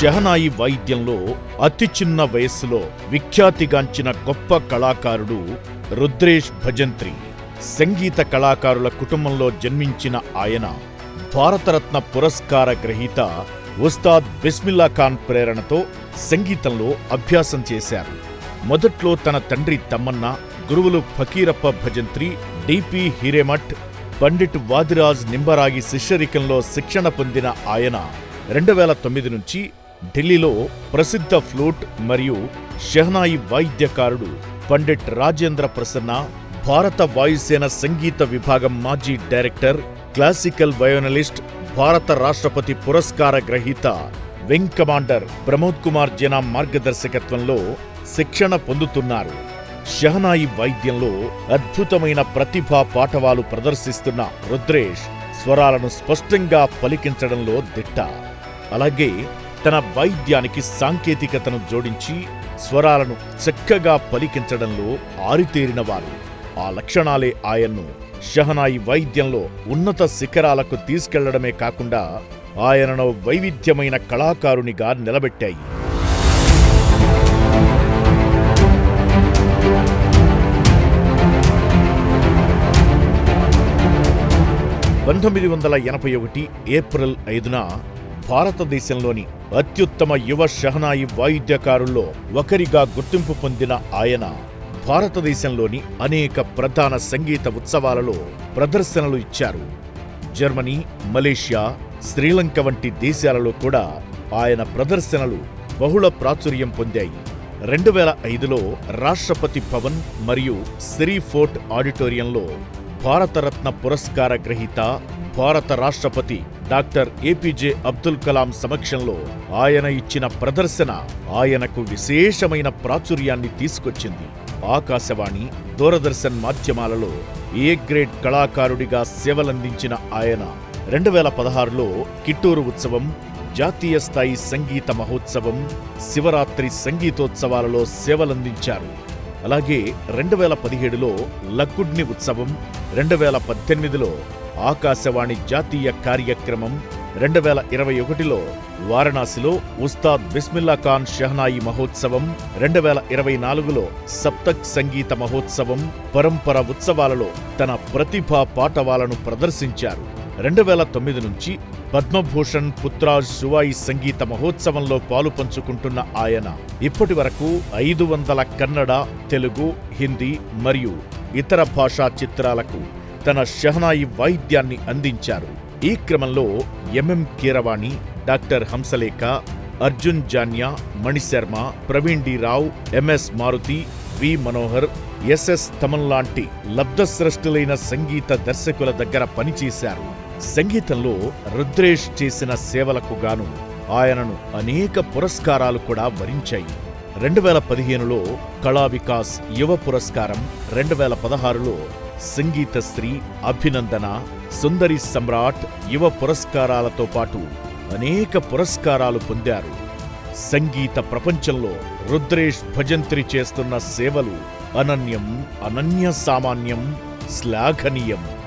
షహనాయి వాయిద్యంలో అతి చిన్న వయస్సులో విఖ్యాతిగాంచిన గొప్ప కళాకారుడు రుద్రేష్ భజంత్రి. సంగీత కళాకారుల కుటుంబంలో జన్మించిన ఆయన భారతరత్న పురస్కార గ్రహీత ఉస్తాద్ బిస్మిల్లా ఖాన్ ప్రేరణతో సంగీతంలో అభ్యాసం చేశారు. మొదట్లో తన తండ్రి తమ్మన్న గురువులు ఫకీరప్ప భజంత్రి డిపి హిరేమఠ్ పండిట్ వాదిరాజ్ నింబరాగి శిష్యరికంలో శిక్షణ పొందిన ఆయన రెండు వేల తొమ్మిది నుంచి ఢిల్లీలో ప్రసిద్ధ ఫ్లూట్ మరియు షెహనాయి వాయిద్యకారుడు పండిట్ రాజేంద్ర ప్రసన్న భారత వాయుసేన సంగీత విభాగం మాజీ డైరెక్టర్ క్లాసికల్ వయోనలిస్ట్ భారత రాష్ట్రపతి పురస్కార గ్రహీత వింగ్ కమాండర్ ప్రమోద్ కుమార్ జనా మార్గదర్శకత్వంలో శిక్షణ పొందుతున్నారు. షహనాయి వాయిద్యంలో అద్భుతమైన ప్రతిభా పాఠవాలు ప్రదర్శిస్తున్న రుద్రేష్ స్వరాలను స్పష్టంగా పలికించడంలో దిట్ట. అలాగే తన వాయిద్యానికి సాంకేతికతను జోడించి స్వరాలను చక్కగా పలికించడంలో ఆరితేరినవారు ఆ లక్షణాలే ఆయన్ను షహనాయి వైద్యంలో ఉన్నత శిఖరాలకు తీసుకెళ్ళడమే కాకుండా ఆయనను వైవిధ్యమైన కళాకారునిగా నిలబెట్టాయి. పంతొమ్మిది వందల ఎనభై ఒకటి ఏప్రిల్ ఐదున భారతదేశంలోని అత్యుత్తమ యువ షహనాయి వాయిద్యకారుల్లో ఒకరిగా గుర్తింపు పొందిన ఆయన భారతదేశంలోని అనేక ప్రధాన సంగీత ఉత్సవాలలో ప్రదర్శనలు ఇచ్చారు. జర్మనీ మలేషియా శ్రీలంక వంటి దేశాలలో కూడా ఆయన ప్రదర్శనలు బహుళ ప్రాచుర్యం పొందాయి. రెండు వేల ఐదులో రాష్ట్రపతి భవన్ మరియు సిరీ ఫోర్ట్ ఆడిటోరియంలో భారతరత్న పురస్కార గ్రహీత భారత రాష్ట్రపతి డాక్టర్ ఏపీజే అబ్దుల్ కలాం సమక్షంలో ఆయన ఇచ్చిన ప్రదర్శన ఆయనకు విశేషమైన ప్రాచుర్యాన్ని తీసుకొచ్చింది. ఆకాశవాణి దూరదర్శన్ మాధ్యమాలలో ఏ గ్రేడ్ కళాకారుడిగా సేవలందించిన ఆయన రెండు వేల పదహారులో కిట్టూరు ఉత్సవం జాతీయ స్థాయి సంగీత మహోత్సవం శివరాత్రి సంగీతోత్సవాలలో సేవలందించారు. అలాగే రెండు వేల పదిహేడులో లక్కుడ్ని ఉత్సవం రెండు వేల పద్దెనిమిదిలో ఆకాశవాణి జాతీయ కార్యక్రమం రెండు వేల ఇరవై ఒకటిలో వారణాసిలో ఉస్తాద్ బిస్మిల్లా ఖాన్ షహనాయి మహోత్సవం రెండు వేల ఇరవై నాలుగులో సప్తక్ సంగీత మహోత్సవం పరంపర ఉత్సవాలలో తన ప్రతిభా పాటవాలను ప్రదర్శించారు. రెండు వేల తొమ్మిది నుంచి పద్మభూషణ్ పుత్రాజ్ సువాయి సంగీత మహోత్సవంలో పాలు పంచుకుంటున్న ఆయన ఇప్పటి వరకు ఐదు వందల కన్నడ తెలుగు హిందీ మరియు ఇతర భాషా చిత్రాలకు తన షహనాయి వాయిద్యాన్ని అందించారు. ఈ క్రమంలో M M Keeravani doctor Hamsalekha Arjun Janya Manisharma Praveen D Rao M S Maruthi V Manohar S S Thaman లాంటి లబ్ధస్రష్టులైన సంగీత దర్శకుల దగ్గర పనిచేశారు. సంగీతంలో రుద్రేష్ చేసిన సేవలకు గాను ఆయనను అనేక పురస్కారాలు కూడా వరించాయి. రెండు వేల పదిహేనులో కళా వికాస్ యువ పురస్కారం రెండు వేల పదహారులో సంగీతశ్రీ అభినందన సుందరి సమ్రాట్ యువ పురస్కారాలతో పాటు అనేక పురస్కారాలు పొందారు. సంగీత ప్రపంచంలో రుద్రేష్ భజంత్రి చేస్తున్న సేవలు అనన్యం అనన్య సామాన్యం శ్లాఘనీయం.